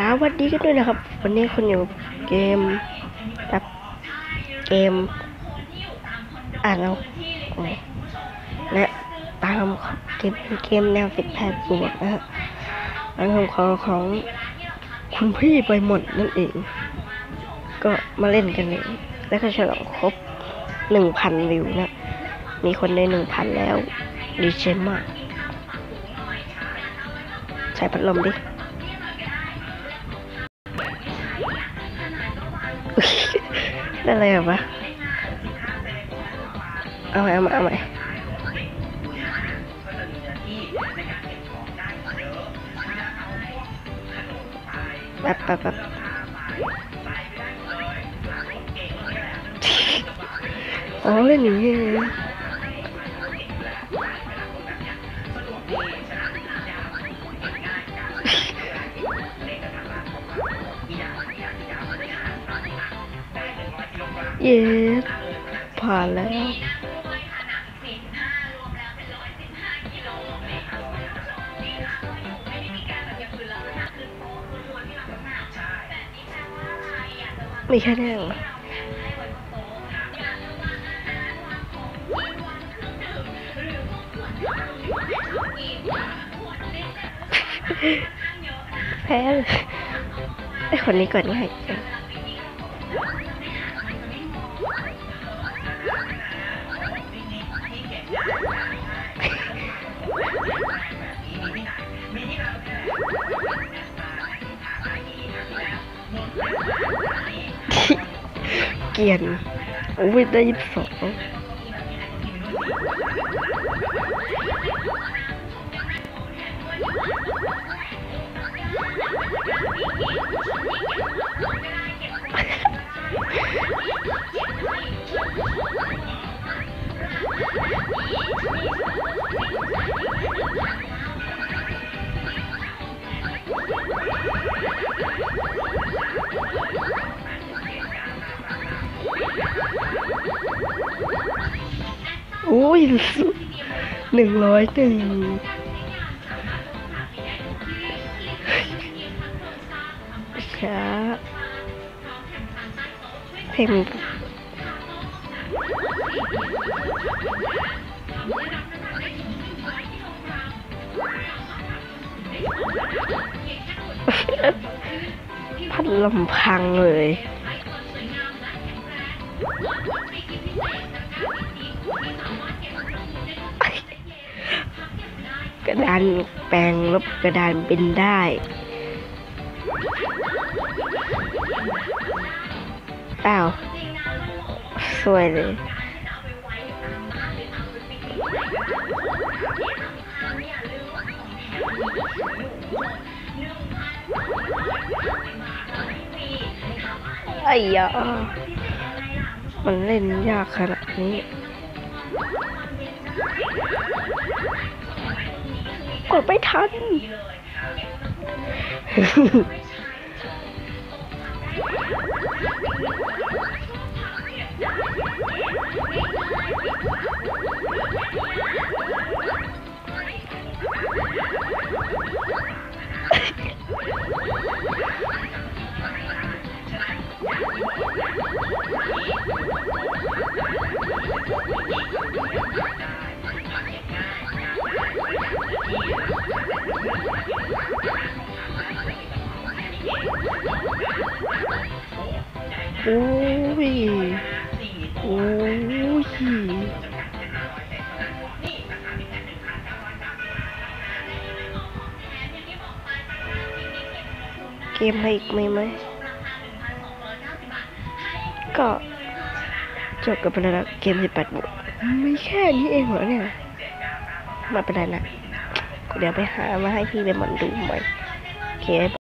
สวัสดีกันด้วยนะครับ วันนี้คุณอยู่เกมแบบเกม อ่านเอาและตามเกมเกมแนวสิบแปดบวกนะฮะอันของขอของคุณพี่ไปหมดนั่นเอง ก็มาเล่นกันเลยแล้วก็ฉลองครบหนึ่งพันวิวนะ มีคนในหนึ่งพันแล้ว ดีใจมากใส่พัดลมดิ ได้เลยหรอปะเอาใหม่เอาใหม่เอาใหม่แป๊บแป๊บแป๊บอ๋อเล่นอย่างนี้ เองเย้ผ่านแล้วมีแค่นี้เหรอแพ้เลยไอคนนี้ก่อนง่ายจัง เกียนโอ้ยได้ยี่สิบสอง ยหนึ่งร้อยหนึ่งช้าเพลงพัดลมพังเลย ระดานแปลงลบกระดานบินได้ อ้าว สวยเลย ไอ้ยามันเล่นยากขนาดนี้ ดไม่ทัน โอ้ยโอ้ยเกมอะไรอีกไหมไหม ก็จบกับไปแล้วนเกม 18บวกไม่แค่นี้เองเหรอเนี่ยมาเป็นไรนะเดี๋ยวไปหามาให้พี่ไปมอนดูใหม่โอเค